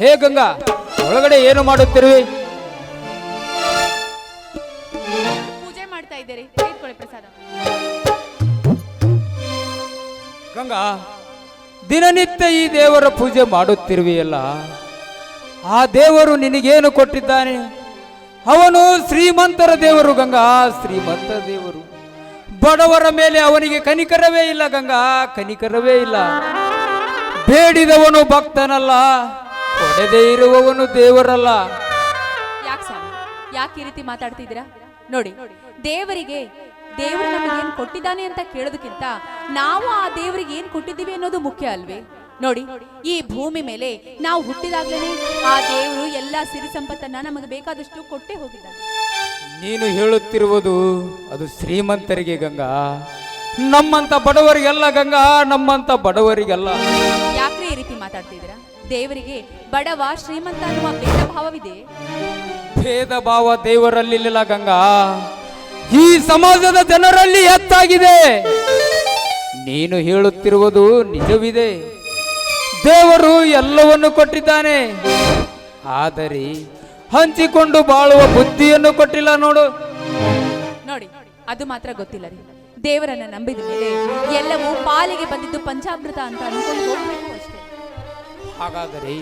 ಹೇ ಗಂಗಾ ಒಳಗಡೆ ಏನು ಮಾಡುತ್ತಿರುವೆ? ಪೂಜೆ ಮಾಡ್ತಾ ಇದ್ದೀರಿ. ತೆಗೆದುಕೊಳ್ಳಿ ಪ್ರಸಾದ. ಗಂಗಾ ದಿನನಿತ್ಯ ಈ ದೇವರ ಪೂಜೆ ಮಾಡುತ್ತಿರುವೆಯಲ್ಲ? ಆ ದೇವರು ನಿನಗೇನು ಕೊಟ್ಟಿದ್ದಾನೆ? ಅವನು ಶ್ರೀಮಂತರ ದೇವರು ಗಂಗಾ ಶ್ರೀಮಂತ ದೇವರು. ಬಡವರ ಮೇಲೆ ಅವನಿಗೆ ಕನಿಕರವೇ ಇಲ್ಲ ಗಂಗಾ ಕನಿಕರವೇ ಇಲ್ಲ. ಬೇಡಿದವನು ಭಕ್ತನಲ್ಲ. ಕೊಡದೇ ಇರುವವನು ದೇವರಲ್ಲ. ಯಾಕೆ ಸ್ವಾಮಿ? ಯಾಕೆ ಈ ರೀತಿ ಮಾತಾಡ್ತಿದ್ದೀರಾ? ನೋಡಿ ದೇವರಿಗೆ ದೇವರು ನಮಗೆ ಏನು ಕೊಟ್ಟಿದ್ದಾನೆ ಅಂತ ಕೇಳೋದಕ್ಕಿಂತ ನಾವು ಆ ದೇವರಿಗೆ ಏನ್ ಕೊಟ್ಟಿದ್ದೀವಿ ಅನ್ನೋದು ಮುಖ್ಯ ಅಲ್ವೇ? ನೋಡಿ ಈ ಭೂಮಿ ಮೇಲೆ ನಾವು ಹುಟ್ಟಿದಾಗಲೇ ಆ ದೇವರು ಎಲ್ಲ ಸಿರಿ ಸಂಪತ್ತನ್ನ ನಮಗೆ ಬೇಕಾದಷ್ಟು ಕೊಟ್ಟೇ ಹೋಗಿದ್ದಾನೆ. ನೀನು ಹೇಳುತ್ತಿರುವುದು ಅದು ಶ್ರೀಮಂತರಿಗೆ ಗಂಗಾ. ನಮ್ಮಂತ ಬಡವರಿಗೆಲ್ಲ ಗಂಗಾ ನಮ್ಮಂತ ಬಡವರಿಗೆಲ್ಲ. ಯಾಕೆ ಈ ರೀತಿ ಮಾತಾಡ್ತಿದ್ದೀರಾ? ದೇವರಿಗೆ ಬಡವ ಶ್ರೀಮಂತ ಅನ್ನುವ ಭೇದ ಭಾವವಿದೆ ಭೇದ ಭಾವ ದೇವರಲ್ಲಿಲ್ಲ ಗಂಗಾ. ಈ ಸಮಾಜದ ಜನರಲ್ಲಿ ಎತ್ತಾಗಿದೆ ನೀನು ಹೇಳುತ್ತಿರುವುದು ನಿಜವಿದೆ. ದೇವರು ಎಲ್ಲವನ್ನು ಕೊಟ್ಟಿದ್ದಾನೆ. ಆದರೆ ಹಂಚಿಕೊಂಡು ಬಾಳುವ ಬುದ್ಧಿಯನ್ನು ಕೊಟ್ಟಿಲ್ಲ ನೋಡು. ನೋಡಿ ಅದು ಮಾತ್ರ ಗೊತ್ತಿಲ್ಲ ರೀ. ದೇವರನ್ನ ನಂಬಿದ ಮೇಲೆ ಎಲ್ಲವೂ ಪಾಲಿಗೆ ಬಂದಿದ್ದು ಪಂಚಾಮೃತ ಅಂತ ಅನ್ಕೊಂಡು ಹೋಗ್ಬೇಕು ಅಷ್ಟೇ. ಹಾಗಾದರೆ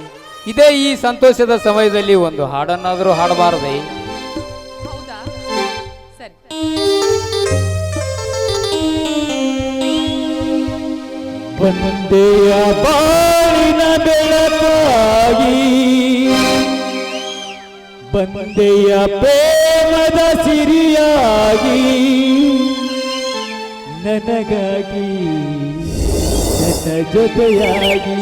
ಇದೇ ಈ ಸಂತೋಷದ ಸಮಯದಲ್ಲಿ ಒಂದು ಹಾಡನ್ನಾದರೂ ಹಾಡಬಾರದೆ? ಹೌದಾ? ಸರಿ ಬಂದೆಯ ಬಾಳಿನ ಬೆಳಕಾಗಿ ಬಂದೆಯ ಪ್ರೇಮದ ಸಿರಿಯಾಗಿ ನನಗಾಗಿ ನನ್ನ ಜೊತೆಯಾಗಿ.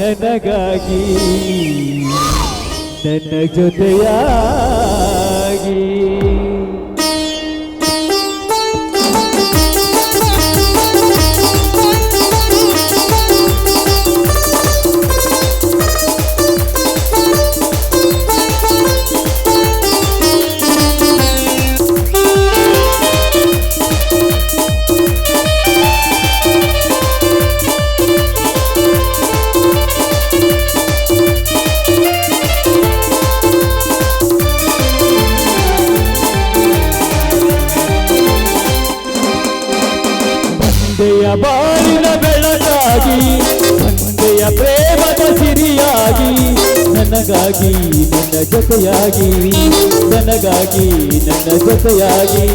ನನಗಾಗಿ ನನ್ನ ಜೊತೆಯಾಗಿ. ತಂದೆಯ ಬಾಳಿನ ಬೆಳಕಾಗಿ ತಂದೆಯ ಪ್ರೇಮದ ಸಿರಿಯಾಗಿ ನನಗಾಗಿ ನನ್ನ ಜೊತೆಯಾಗಿ ನನಗಾಗಿ ನನ್ನ ಜೊತೆಯಾಗಿ.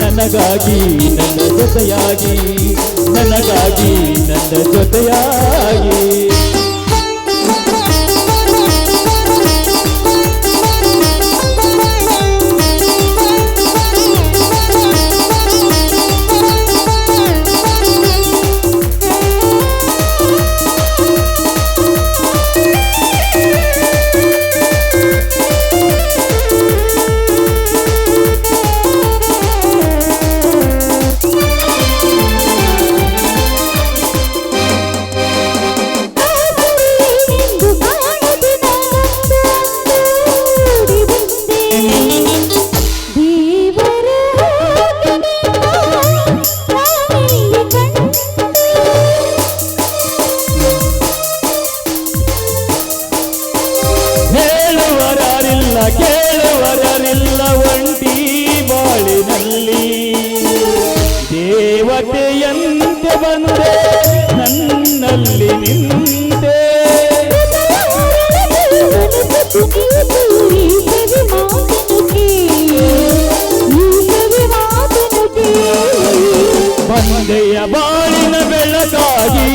ನನಗಾಗಿ ನನ್ನ ಜೊತೆಯಾಗಿ. ನನಗಾಗಿ ನನ್ನ ಜೊತೆಯಾಗಿ ದೇವತೆಯಂತೆ ಬಂದೆ, ನನ್ನಲ್ಲಿ ನಿಂತೆ. ಬಂದೆಯ ಬಾಳಿನ ಬೆಳಕಾಗಿ,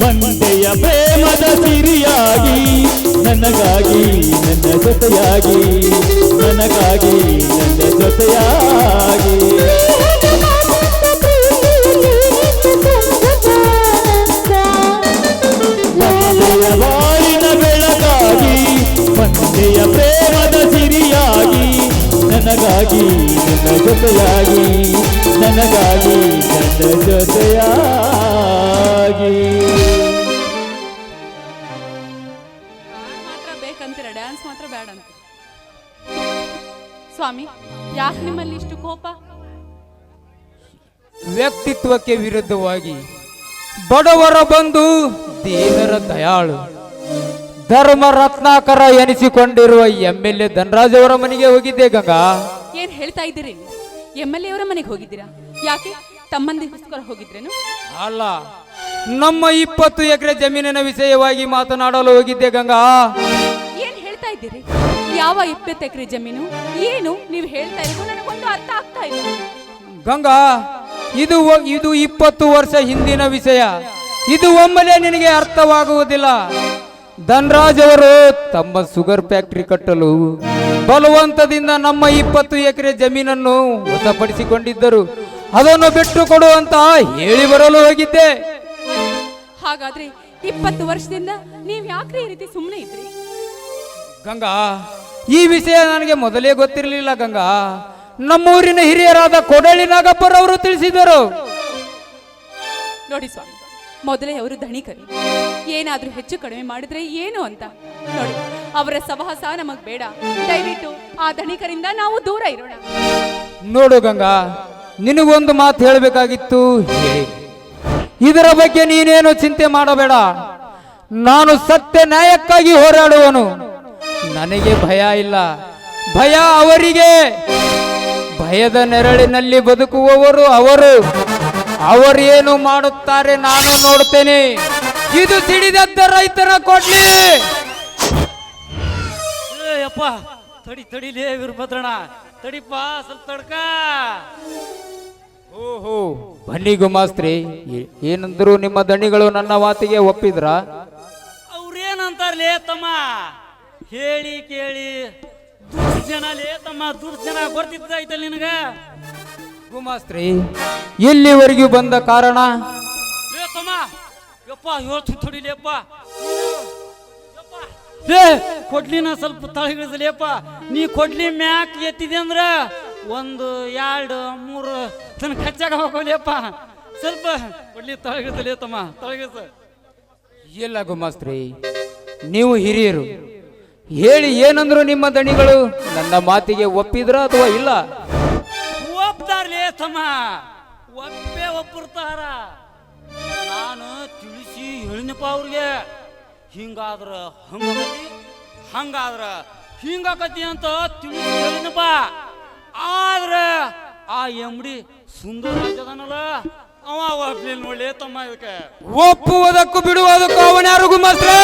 ಬಂದೆಯ ಪ್ರೇಮದ ಸಿರಿಯಾಗಿ, ನನಗಾಗಿ ನನ್ನ ಜೊತೆಯಾಗಿ, ನನಗಾಗಿ ನನ್ನ ಜೊತೆಯಾಗಿ. ಪ್ರೇಮದ ಸಿರಿಯಾಗಿ ನನಗಾಗಿ ನನ್ನ ಜೊತೆಯಾಗಿ ನನಗಾಗಿ ನನ್ನ ಜೊತೆಯಾಗಿ. ಮಾತ್ರ ಬೇಕಂತೀರ ಡ್ಯಾನ್ಸ್ ಮಾತ್ರ ಬೇಡ ಅಂತ ಸ್ವಾಮಿ ಯಾಕೆ ನಿಮ್ಮಲ್ಲಿ ಇಷ್ಟು ಕೋಪ? ವ್ಯಕ್ತಿತ್ವಕ್ಕೆ ವಿರುದ್ಧವಾಗಿ ಬಡವರ ಬಂದು ದೇವರ ದಯಾಳು. ಧರ್ಮ ರತ್ನಾಕರ ಎನಿಸಿಕೊಂಡಿರುವ ಎಂ ಎಲ್ ಎ ಧನರಾಜ್ ಅವರ ಮನೆಗೆ ಹೋಗಿದ್ದೆ ಗಂಗಾ. ಏನ್ ಹೇಳ್ತಾ ಇದ್ದೀರಿ ಎಂ ಎಲ್ ಎ ಅವರ ಮನೆಗೆ ಹೋಗಿದ್ದೀರಾ? ಯಾಕೆ? ತಮ್ಮಂದಿಗೋಸ್ಕರ ಹೋಗಿದ್ರೇನು? ಅಲ್ಲ ನಮ್ಮ ಇಪ್ಪತ್ತು ಎಕರೆ ಜಮೀನಿನ ವಿಷಯವಾಗಿ ಮಾತನಾಡಲು ಹೋಗಿದ್ದೆ ಗಂಗಾ. ಏನ್ ಹೇಳ್ತಾ ಇದ್ದೀರಿ? ಯಾವ ಇಪ್ಪತ್ತು ಎಕರೆ ಜಮೀನು? ಏನು? ನೀವು ಹೇಳ್ತಾ ಇರೋದು ನನಗೊಂದು ಅರ್ಥ ಆಗ್ತಾ ಇಲ್ಲ. ಗಂಗಾ ಇದು ಒ- ಇದು ಇಪ್ಪತ್ತು ವರ್ಷ ಹಿಂದಿನ ವಿಷಯ. ಇದು ಒಮ್ಮೆಲೆ ನಿನಗೆ ಅರ್ಥವಾಗುವುದಿಲ್ಲ. ಧನರಾಜ್ ಅವರು ತಮ್ಮ ಶುಗರ್ ಫ್ಯಾಕ್ಟರಿ ಕಟ್ಟಲು ಬಲವಂತದಿಂದ ನಮ್ಮ ಇಪ್ಪತ್ತು ಎಕರೆ ಜಮೀನನ್ನು ವಶಪಡಿಸಿಕೊಂಡಿದ್ದರು. ಅದನ್ನು ಬಿಟ್ಟು ಕೊಡುವಂತ ಹೇಳಿ ಬರಲು ಹೋಗಿದ್ದೆ. ಹಾಗಾದ್ರೆ ಇಪ್ಪತ್ತು ವರ್ಷದಿಂದ ನೀವ್ ಯಾಕ್ರಿ ಈ ರೀತಿ ಸುಮ್ಮನೆ ಇದ್ರಿ? ಗಂಗಾ ಈ ವಿಷಯ ನನಗೆ ಮೊದಲೇ ಗೊತ್ತಿರಲಿಲ್ಲ ಗಂಗಾ. ನಮ್ಮೂರಿನ ಹಿರಿಯರಾದ ಕೊಡಳಿ ನಾಗಪ್ಪರವರು ತಿಳಿಸಿದರು. ನೋಡಿ ಸ್ವಾಮಿ ಮೊದಲೇ ಅವರು ಧಣಿಕರಿ ಏನಾದ್ರೂ ಹೆಚ್ಚು ಕಡಿಮೆ ಮಾಡಿದ್ರೆ ಏನು ಅಂತ? ನೋಡಿ, ಅವರ ಸಹವಾಸ ನಮಗ್ ಬೇಡ. ದಯವಿಟ್ಟು ಆ ಧಣಿಕರಿಂದ ನಾವು ದೂರ ಇರೋಣ. ನೋಡು ಗಂಗಾ, ನಿನಗೊಂದು ಮಾತು ಹೇಳಬೇಕಾಗಿತ್ತು ಇದರ ಬಗ್ಗೆ ನೀನೇನು ಚಿಂತೆ ಮಾಡಬೇಡ. ನಾನು ಸತ್ಯ ನ್ಯಾಯಕ್ಕಾಗಿ ಹೋರಾಡುವನು. ನನಗೆ ಭಯ ಇಲ್ಲ. ಭಯ ಅವರಿಗೆ. ಭಯದ ನೆರಳಿನಲ್ಲಿ ಬದುಕುವವರು ಅವರು. ಅವರೇನು ಮಾಡುತ್ತಾರೆ ನಾನು ನೋಡ್ತೇನೆ ಇದು ಸಿಡಿದದ್ದ ರೈತರ ಕೊಡ್ಲಿ. ಏ ಅಪ್ಪ ತಡಿ ತಡಿಲೇ ವೀರಭದ್ರಣ ತಡಿಪ್ಪ ಸ್ವಲ್ಪ ತಡ್ಕ. ಓಹೋ ಬನ್ನಿ ಗುಮಾಸ್ತ್ರಿ ಏನಂದ್ರು ನಿಮ್ಮ ದಣಿಗಳು ನನ್ನ ಮಾತಿಗೆ ಒಪ್ಪಿದ್ರ? ಅವ್ರೇನಂತಾರಲೇ ತಮ್ಮ? ಹೇಳಿ ಕೇಳಿ. ದುರ್ಜನ ಲೇ ತಮ್ಮ ದುರ್ಜನ ಬರ್ತಿದ್ದೈತಲ್ಲ ನಿನಗ? ಗುಮಾಸ್ತ್ರಿ ಇಲ್ಲಿವರೆಗೂ ಬಂದ ಕಾರಣ? ಯಪ್ಪ ಲೇ ಕೊಡ್ಲಿನ ಸ್ವಲ್ಪ ತಳಗಿಳಿಸಲಿಯಪ್ಪ ನೀ ಕೊಡ್ಲಿ ಮ್ಯಾಕ್ ಎತ್ತಿದೆ ಅಂದ್ರ ಒಂದು ಎರಡು ಮೂರು ತನ್ನ ಕಚ್ಚಾಗ ಹೋಗಲಿಯಪ್ಪ ಸ್ವಲ್ಪ ಕೊಡ್ಲಿ ತಳಗಿಳಿಸಲೇ ತಮ್ಮ ತಳಗಿಸ ಇಲ್ಲ ಗುಮಾಸ್ತ್ರಿ ನೀವು ಹಿರಿಯರು ಹೇಳಿ ಏನಂದ್ರು ನಿಮ್ಮ ದಣಿಗಳು ನನ್ನ ಮಾತಿಗೆ ಒಪ್ಪಿದ್ರ ಅಥವಾ ಇಲ್ಲ? ತಮ್ಮ. ಒಪ್ಪೆ ಒಬ್ಬರ್ತಾರ ನಾನು ತಿಳಿಸಿ ಹೇಳಿನಪ್ಪ ಅವ್ರಿಗೆ, ಹಿಂಗಾದ್ರ ಹಂಗತಿ ಹಂಗಾದ್ರ ಹಿಂಗಾಕತಿ ಅಂತ ತಿಳಿಸಿ ಹೇಳಿನಪ್ಪ. ಆದ್ರೆ ಆ ಎಂಬಡಿ ಸುಂದರ ರಾಜದನಲ್ಲ ಅವ ಒಪ್ಲಿ ನೋಡ್ಲೇ ತಮ್ಮ ಇದಕ್ಕೆ. ಒಪ್ಪುವುದಕ್ಕೂ ಬಿಡುವುದಕ್ಕೂ ಅವನ್ಯಾರು ಗುಮಾಸ್ತ್ರಿ?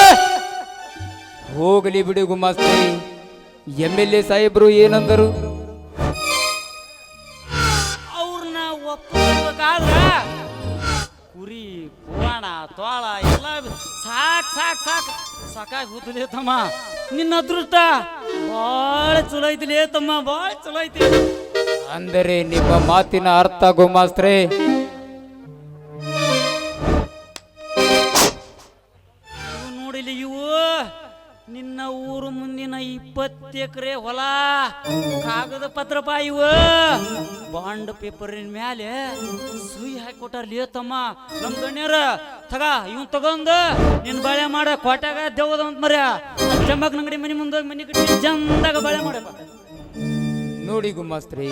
ಹೋಗಲಿ ಬಿಡಿ ಗುಮಾಸ್ತ್ರಿ. ಎಂ ಎಲ್ ಎ ಸಾಹೇಬ್ರು ಏನಂದರು? ತೋಳ ಎಲ್ಲ ಸಾಕ್ ಸಾಕ್ ಸಾಕ್. ಸಾಕಾಗಿ ಹೋತಲೇ ತಮ್ಮ. ನಿನ್ನ ಅದೃಷ್ಟ ಭಾಳ ಚಲೋ ಐತಿಲೇ ತಮ್ಮ, ಭಾಳ ಚಲೋ ಐತಿ. ಅಂದರೆ ನಿಮ್ಮ ಮಾತಿನ ಅರ್ಥ ಗುಮಾಸ್ತ್ರೆ. ಇಪ್ಪತ್ತು ಎಕರೆ ಹೊಲ, ಕಾಗದ ಪತ್ರ ಇವು. ಬಾಂಡ್ ಪೇಪರಿನ ಮ್ಯಾಲೆ ಸುಯಿ ಹಾಕಿ ತಮ್ಮ, ನಮ್ ಗಣ್ಯರ ತಗ ಇವ್ ತಗೊಂಡ್ ನಿನ್ ಬಾಳೆ ಮಾಡ, ಕೋಟ್ಯಾಗ ದೇವದ ಅಂತ ಮರ್ಯ. ಚಂಬಕ್ ನಂಗಡಿ ಮನಿ ಮುಂದೆ ಮನಿ ಕಟ್ಟಿ ಚಂದಾಗ ಬಾಳೆ ಮಾಡ. ನೋಡಿ ಗುಮಾಸ್ತ್ರಿ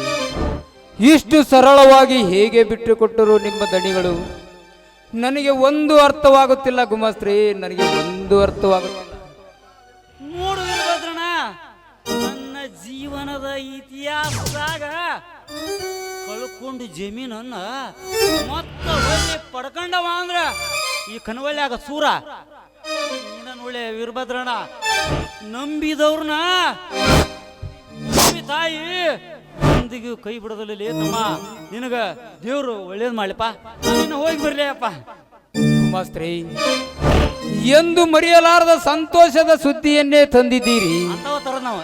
ಇಷ್ಟು ಸರಳವಾಗಿ ಹೇಗೆ ಬಿಟ್ಟು ಕೊಟ್ಟರು ನಿಮ್ಮ ದಣಿಗಳು? ನನಗೆ ಒಂದು ಅರ್ಥವಾಗುತ್ತಿಲ್ಲ ಗುಮಾಸ್ತ್ರಿ ನನಗೆ ಒಂದು ಅರ್ಥವಾಗುತ್ತಿಲ್ಲ. ಇತಿಹಾಸದಾಗ ಕಳ್ಕೊಂಡು ಜಮೀನನ್ನ ಮತ್ತ ಹೊಳ್ಳಿ ಪಡ್ಕೊಂಡವ ಅಂದ್ರ ಈ ಕನವಳ್ಳಿಯಾಗ ಸೂರ. ಒಳ್ಳೆ ವೀರಭದ್ರಣ ನಂಬಿದವ್ರನ್ನ ನಂಬಿ ತಾಯಿ ನಂದಿಗೆ ಕೈ ಬಿಡೋದಿಲ್ಲ ತಮ್ಮ ನಿನಗ ದೇವ್ರು ಒಳ್ಳೇದ್ ಮಾಡ್ಲಿಪ್ಪ? ನೀನು ಹೋಗಿ ಬರ್ಲಿ ಅಪ್ಪ ಸ್ತ್ರೀ ಎಂದು ಮರೆಯಲಾರದ ಸಂತೋಷದ ಸುದ್ದಿಯನ್ನೇ ತಂದಿದ್ದೀರಿ. ನಾವು.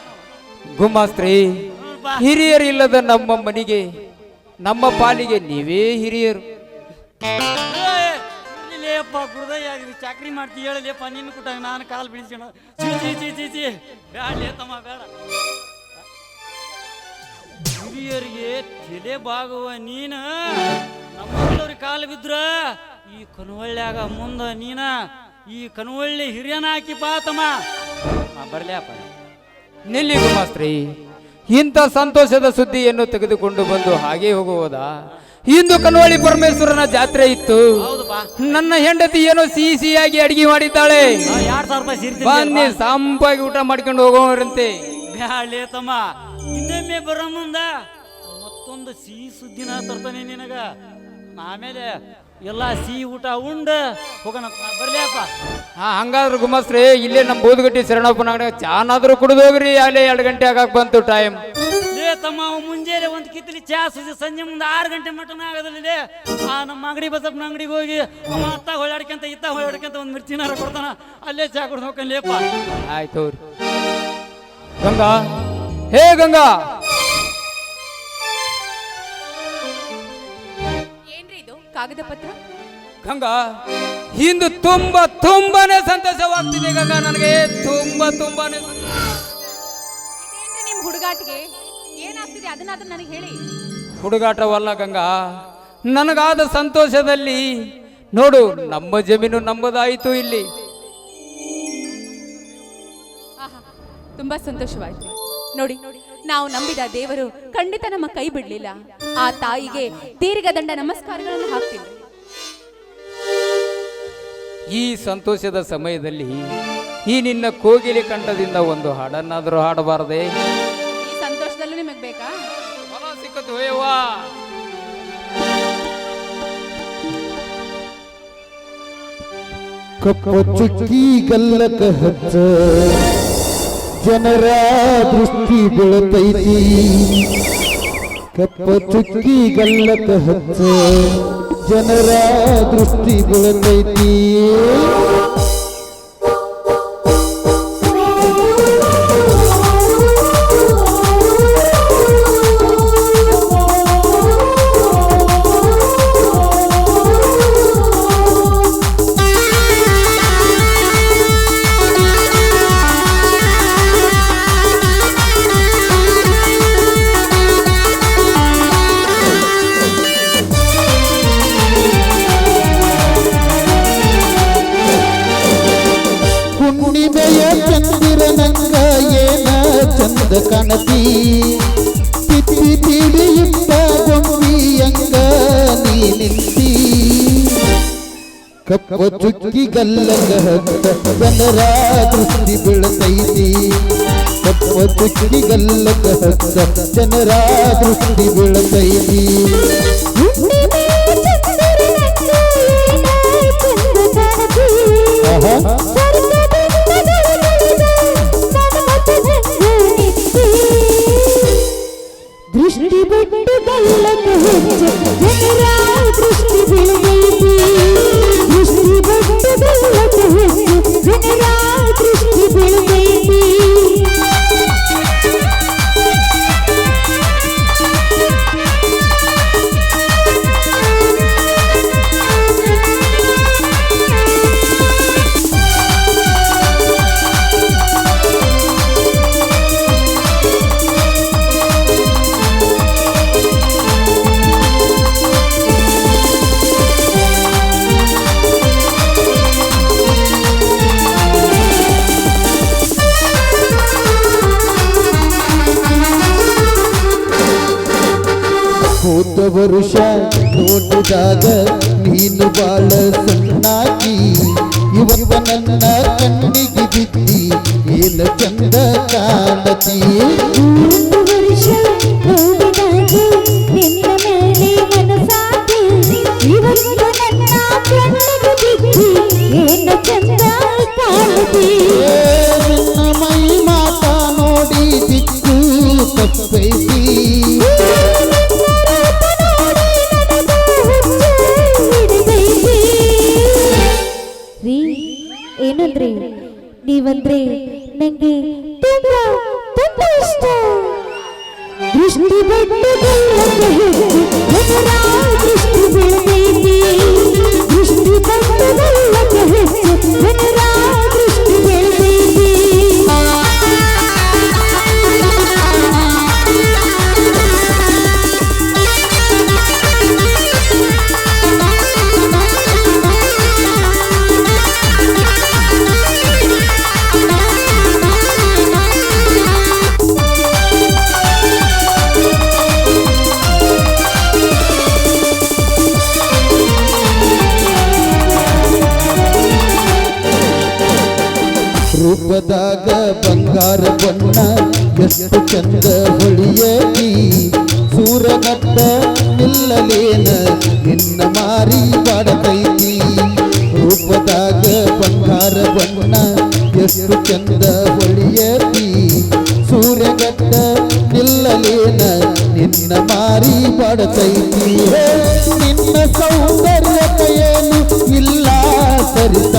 ಗುಮಾಸ್ತ್ರಿ ಹಿರಿಯರಿಲ್ಲದ ನಮ್ಮ ಮನೆಗೆ ನಮ್ಮ ಪಾಲಿಗೆ ನೀವೇ ಹಿರಿಯರು. ಲೇಪ್ಪ ಗುರುದಯ್ಯ ಇದು ಚಾಕ್ರಿ ಮಾಡ್ತಿ ಹೇಳಲಿಯಪ್ಪ ನಿನ್ನ ಕುಟ್ಟಾಗ ನಾನು ಕಾಲು ಬಿಡಿಸ್ಕೊಳ ಚೀ ಚೀ ಚಿ ಚೀ ಚೀ. ಬೇಡ ತಮ್ಮ ಬೇಡ ಹಿರಿಯರಿಗೆ ತಲೆ ಬಾಗುವ ನೀನ ನಮ್ಮವ್ರಿಗೆ ಕಾಲು ಬಿದ್ರ ಈ ಕನವಳ್ಳಿಯಾಗ ಮುಂದ ನೀನ ಈ ಕನವಳ್ಳಿ ಹಿರಿಯನ ಹಾಕಿ ಬಾ ತಮ್ಮ. ಬರ್ಲಿಯಪ್ಪ ನಿಲ್ಲಿ ಗುಮಾಸ್ತ್ರಿ ಇಂಥ ಸಂತೋಷದ ಸುದ್ದಿಯನ್ನು ತೆಗೆದುಕೊಂಡು ಬಂದು ಹಾಗೆ ಹೋಗುವುದ? ಇಂದು ಕನ್ವಳಿ ಪರಮೇಶ್ವರನ ಜಾತ್ರೆ ಇತ್ತು. ನನ್ನ ಹೆಂಡತಿ ಏನೋ ಸಿಹಿ ಸಿಹಿಯಾಗಿ ಅಡಿಗೆ ಮಾಡಿದ್ದಾಳೆ. ಬನ್ನಿ ಸಾಂಪಾಗಿ ಊಟ ಮಾಡ್ಕೊಂಡು ಹೋಗೋರಂತೆ. ಬ್ಯಾಳೆ ತಮ್ಮ. ಇನ್ನೊಮ್ಮೆ ಬರೋ ಮುಂದ ಮತ್ತೊಂದು ಸಿಹಿ ಸುದ್ದಿನ ತರ್ತಾನೆ ನಿನಗ. ಆಮೇಲೆ ಎಲ್ಲ ಸಿಹಿ ಊಟ ಉಂಡ. ಹೋಗೋಣ ಬರ್ಲಿಯಪ್ಪ ಹಾ ಹಂಗಾದ್ರೆ ಗುಮಾಸ್ತ್ರಿ ಇಲ್ಲೇ ನಮ್ಮ ಬೋಧಗಟ್ಟಿ ಶರಣಪ್ಪನ ಅಂಗಡಿ ಚಾನಾದ್ರೂ ಕುಡಿದು ಹೋಗ್ರಿ ಅಲ್ಲೇ ಎರಡು ಗಂಟೆ ಆಗಾಕ್ ಬಂತು ಟೈಮ್ ಲೇ ತಮ್ಮ ಅವ ಮುಂಜಾನೆ ಒಂದು ಕಿತ್ತಲಿ ಚಾ ಸುದ್ದಿ ಸಂಜೆ ಮುಂದೆ ಆರು ಗಂಟೆ ಮಟನ ಆಗೋದಿಲ್ಲ ಲೇ. ಆ ನಮ್ಮ ಅಂಗಡಿ ಬಸಪ್ಪನ ಅಂಗಡಿಗೆ ಹೋಗಿ ಅವ ಅತ್ತ ಹೊಳ್ಳಾಡ್ಕೊಂತ ಇತ್ತ ಹೊಳ್ಳಾಡ್ಕೊಂತ ಒಂದು ಮಿರ್ಚಿನಾರ ಕೊಡ್ತಾನ ಅಲ್ಲೇ ಚಾ ಕುಡ್ದು ಹೋಗ್ಕನ್ಲೇಪ್ಪ ಆಯ್ತು ಗಂಗಾ ಹೇ ಗಂಗಾ. ಕಾಗದ ಪತ್ರ? ಗಂಗಾ ಇಂದು ತುಂಬಾ ತುಂಬಾನೇ ಸಂತೋಷವಾಗ್ತಿದೆ ಗಂಗಾ ನನಗೆ. ತುಂಬಾ ತುಂಬಾನೇ. ಇದೇನ್ರಿ ನಿಮ್ ಹುಡುಗಾಟಿಗೆ? ಏನಾಗ್ತಿದೆ? ಅದನ್ನಾದ್ರೂ ನನಗೆ ಹೇಳಿ. ಹುಡುಗಾಟವಲ್ಲ ಗಂಗಾ ನನಗಾದ ಸಂತೋಷದಲ್ಲಿ ನೋಡು ನಮ್ಮ ಜಮೀನು ನಮ್ಮದಾಯಿತು ಇಲ್ಲಿ. ಆಹಾ ತುಂಬಾ ಸಂತೋಷವಾಯ್ತು. ನೋಡಿ ನೋಡಿ ನಾವು ನಂಬಿದ ದೇವರು ಖಂಡಿತ ನಮ್ಮ ಕೈ ಬಿಡಲಿಲ್ಲ. ಆ ತಾಯಿಗೆ ದೀರ್ಘದಂಡ ನಮಸ್ಕಾರಗಳನ್ನು ಹಾಕ್ತೀವಿ ಈ ಸಂತೋಷದ ಸಮಯದಲ್ಲಿ ಈ ನಿನ್ನ ಕೋಗಿಲೆ ಕಂಠದಿಂದ ಒಂದು ಹಾಡನ್ನಾದರೂ ಹಾಡಬಾರದೆ? ಈ ಸಂತೋಷದಲ್ಲೂ ನಿಮಗೆ ಬೇಕಾ? ಕಪ್ಪ ಚುಕ್ಕಿ ಗಲ್ಲಕ ಹಚ್ಚ. ಜನರ ದೃಷ್ಟಿ ಬೀಳತೈತಿ. ಕಪ್ಪ ಚುಕ್ಕಿ ಹಚ್ಚ ಜನರ ದೃಷ್ಟಿ ಬೀಳತೈತಿ. ಚಂದ ಕನತಿ. ತಿಪ್ಪಿ ತಿಳಿಯುತ್ತ ಬೊಂಬಿಯಂಗ ನೀ ನಿಂತಿ ಕಪ್ಪ ಚುಕ್ಕಿ ಗಲ್ಲಗ ಹತ್ತ ಜನರ ದೃಷ್ಟಿ ಬೀಳತೈತಿ. ಕಪ್ಪ ಚುಕ್ಕಿ ಗಲ್ಲಗ ಹತ್ತ ಜನರ ದೃಷ್ಟಿ ಬೀಳತೈತಿ. ಹೊಸ ವರುಷ ನೋಡಿದಾಗ ನೀನು ಬಾಳ ಸಣ್ಣಾಗಿ ಇವ ನನ್ನ ಕಣ್ಣಿಗೆ ಬಿದ್ದಿ ಏನು ಚಂದ ಕಾಣತಿ ವರುಷ ಮೈ ಮಾತಾ ನೋಡಿ ದಿಕ್ಕು ತಪ್ಪೈತಿ ಏನಂದ್ರೆ ನೀವಂದ್ರೆ ನಂಗೆ ತುಂಬಾ ತುಂಬಾ ಇಷ್ಟ. ದೃಷ್ಟಿ ಬಟ್ಟೆಗಲ್ಲಕ್ಕೆ ಹೆಚ್ಚು ಜನರ ದೃಷ್ಟಿ ಬೆಳೆದೈತಿ ದೃಷ್ಟಿ ಬಟ್ಟೆಗಲ್ಲಕ್ಕೆ ಹೆಚ್ಚು ಚಂದ ಹೊಳಿಯತಿ ಸೂರನಟ್ಟ ನಿಲ್ಲಲೇನ ನಿನ್ನ ಮಾರಿ ಬಾಡತೈತಿ ರೂಪದಾಗ ಬಂಗಾರ ಬಣ್ಣ ಎಷ್ಟು ಚಂದ ಹೊಳಿಯತಿ ಸೂರ್ಯಗಟ್ಟ ನಿಲ್ಲಲೇನ ನಿನ್ನ ಮಾರಿ ಬಾಡತೈತಿ ಹೇ, ನಿನ್ನ ಸೌಂದರ್ಯತೆಯೇನು ಇಲ್ಲ ಸರಿಸಾಟಿ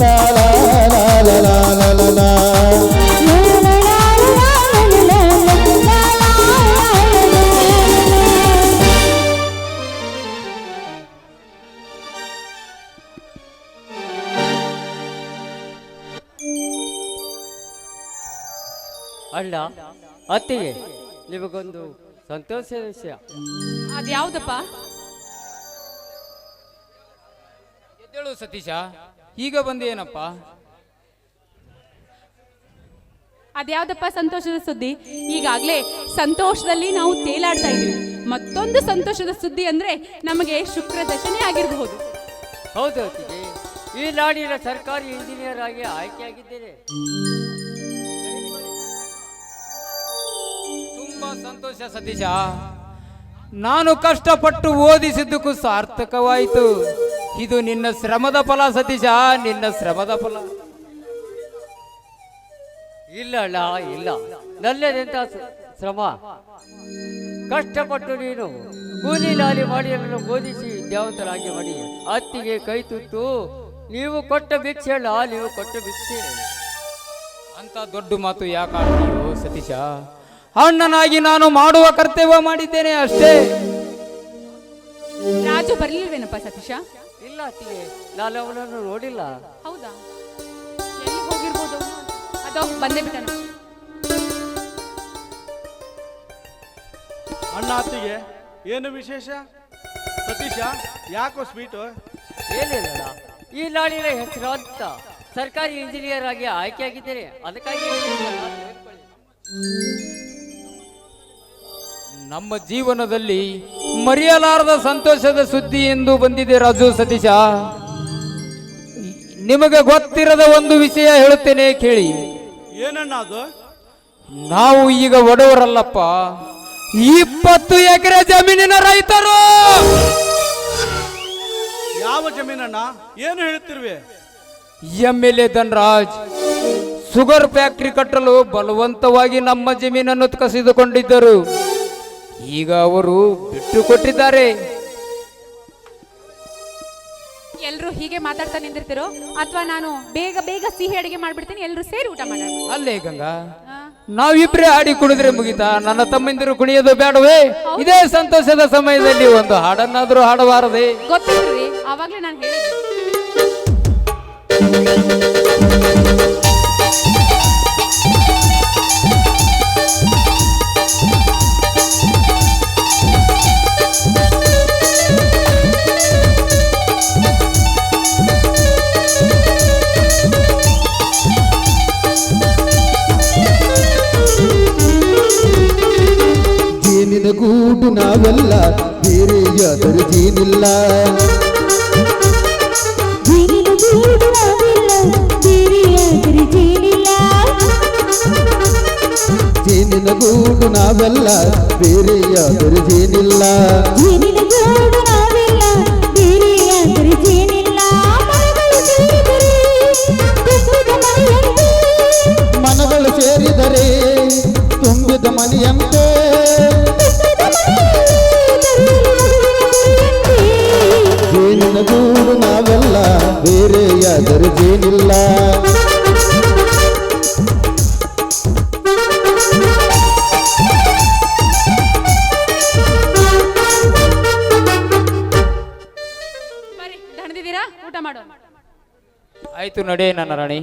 la la la ಅತ್ತಿಗೆ ನಿಮಗೊಂದು ಸಂತೋಷದ ವಿಷಯ. ಅದ್ಯಾವ್ದಪ್ಪ? ಎದ್ದೇಳು ಸತೀಶ ಈಗ ಬಂದು ಏನಪ್ಪ? ಅದ್ಯಾವ್ದಪ್ಪ ಸಂತೋಷದ ಸುದ್ದಿ? ಈಗಾಗಲೇ ಸಂತೋಷದಲ್ಲಿ ನಾವು ತೇಲಾಡ್ತಾ ಇದ್ದೀವಿ. ಮತ್ತೊಂದು ಸಂತೋಷದ ಸುದ್ದಿ ಅಂದ್ರೆ ನಮಗೆ ಶುಕ್ರ ದಶನೇ ಆಗಿರಬಹುದು. ಹೌದು ಅತ್ತಿಗೆ. ಈ ನಾಡಿನ ಸರ್ಕಾರಿ ಇಂಜಿನಿಯರ್ ಆಗಿ ಆಯ್ಕೆಯಾಗಿದ್ದೇನೆ. ಸಂತೋಷ ಸತೀಶ, ನಾನು ಕಷ್ಟಪಟ್ಟು ಓದಿಸಿದ್ದಕ್ಕೂ ಸಾರ್ಥಕವಾಯಿತು. ಇದು ನಿನ್ನ ಶ್ರಮದ ಫಲ ಸತೀಶ, ನಿನ್ನ ಶ್ರಮದ ಫಲ. ಇಲ್ಲ ಅಲ್ಲ ಇಲ್ಲ. ನಲ್ಲದೆಂತ ಶ್ರಮ? ಕಷ್ಟಪಟ್ಟು ನೀನು ಕೂಲಿ ಲಾಲಿ ಮಾಡಿ ನನ್ನನ್ನು ಓದಿಸಿ ದೇವತರಾಗಿ ಮಾಡಿ ಅತ್ತಿಗೆ ಕೈ ತುತ್ತು, ನೀವು ಕೊಟ್ಟ ಭಿಕ್ಷೆ ಅಲ್ಲ ನೀವು ಕೊಟ್ಟ ಭಿಕ್ಷೆ. ಅಂತ ದೊಡ್ಡ ಮಾತು ಯಾಕೆ ಸತೀಶ? ಅಣ್ಣನಾಗಿ ನಾನು ಮಾಡುವ ಕರ್ತವ್ಯ ಮಾಡಿದ್ದೇನೆ ಅಷ್ಟೇ. ರಾಜು ಬರ್ಲಿಲ್ವೇನಪ್ಪ ಸತೀಶ? ಇಲ್ಲ ಅತ್ತಿಗೆ ನಾನು ಅವನನ್ನು ನೋಡಿಲ್ಲ. ಹೌದಾ? ಎಲ್ಲಿ ಹೋಗಿರ್ಬೋದು? ಅದೋ ಬಂದೇ ಬಿಟ್ಟನು. ಅಣ್ಣ ಅತ್ತಿಗೆ ಏನು ವಿಶೇಷ? ಸತೀಶ ಯಾಕೋ ಸ್ವೀಟು? ಏನಿಲ್ಲ ಈ ನಾಡಿನ ಹೆಸರಾಂತ ಸರ್ಕಾರಿ ಇಂಜಿನಿಯರ್ ಆಗಿ ಆಯ್ಕೆಯಾಗಿದ್ದೇನೆ ಅದಕ್ಕಾಗಿ ನಮ್ಮ ಜೀವನದಲ್ಲಿ ಮರೆಯಲಾರದ ಸಂತೋಷದ ಸುದ್ದಿ ಎಂದು ಬಂದಿದೆ ರಾಜು ಸತೀಶ. ನಿಮಗೆ ಗೊತ್ತಿರದ ಒಂದು ವಿಷಯ ಹೇಳುತ್ತೇನೆ ಕೇಳಿ. ಏನಣ್ಣ ಅದು? ನಾವು ಈಗ ಒಡವರಲ್ಲಪ್ಪ. ಇಪ್ಪತ್ತು ಎಕರೆ ಜಮೀನಿನ ರೈತರು! ಯಾವ ಜಮೀನಣ್ಣ? ಏನು ಹೇಳ್ತಿರ್ವಿ M L A Dhanraj sugar factory ಕಟ್ಟಲು ಬಲವಂತವಾಗಿ ನಮ್ಮ ಜಮೀನನ್ನು ಕಸಿದುಕೊಂಡಿದ್ದರು. ಈಗ ಅವರು ಬಿಟ್ಟು ಕೊಟ್ಟಿದ್ದಾರೆ ಎಲ್ಲರೂ ಹೀಗೆ ಮಾತಾಡ್ತಾ ನಿಂದಿರ್ತಿರೋ? ಅಥವಾ ನಾನು ಬೇಗ ಬೇಗ ಸಿಹಿ ಅಡಿಗೆ ಮಾಡ್ಬಿಡ್ತೀನಿ ಎಲ್ಲರೂ ಸೇರಿ ಊಟ ಮಾಡೋಣ. ಅಲ್ಲೇ ಗಂಗಾ. ನಾವ್ ನಾವಿಬ್ರೇ ಹಾಡಿ ಕುಡಿದ್ರೆ ಮುಗಿತಾ. ನನ್ನ ತಮ್ಮಂದಿರು ಕುಣಿಯೋದು ಬೇಡವೇ? ಇದೇ ಸಂತೋಷದ ಸಮಯದಲ್ಲಿ ಒಂದು ಹಾಡನ್ನಾದ್ರೂ ಹಾಡಬಾರದೆ? ಗೊತ್ತಿಲ್ರಿ ಆವಾಗ್ಲೇ ನಾನು ಹೇಳಿದ್ದೆ. ಗೂಡು ನಾವೆಲ್ಲ ಬೇರೆ ಯಾದರೂ ಜೇನಿಲ್ಲ ಜೇನಿನ ಗೂಡು ನಾವಿಲ್ಲ ಬೇರೆಯಾದರೆ ಜೇನಿಲ್ಲ ಜೇನಿನ ಗೂಡು ನಾವೆಲ್ಲ ಬೇರೆ ಯಾದರೂ ಯಾದರೂ ಜೇನಿಲ್ಲ ಬರ್ರಿ ದಣದಿದ್ದೀರಾ? ಊಟ ಮಾಡೋಣ ಆಯ್ತು ನಡೆ ನನ್ನ ರಾಣಿ.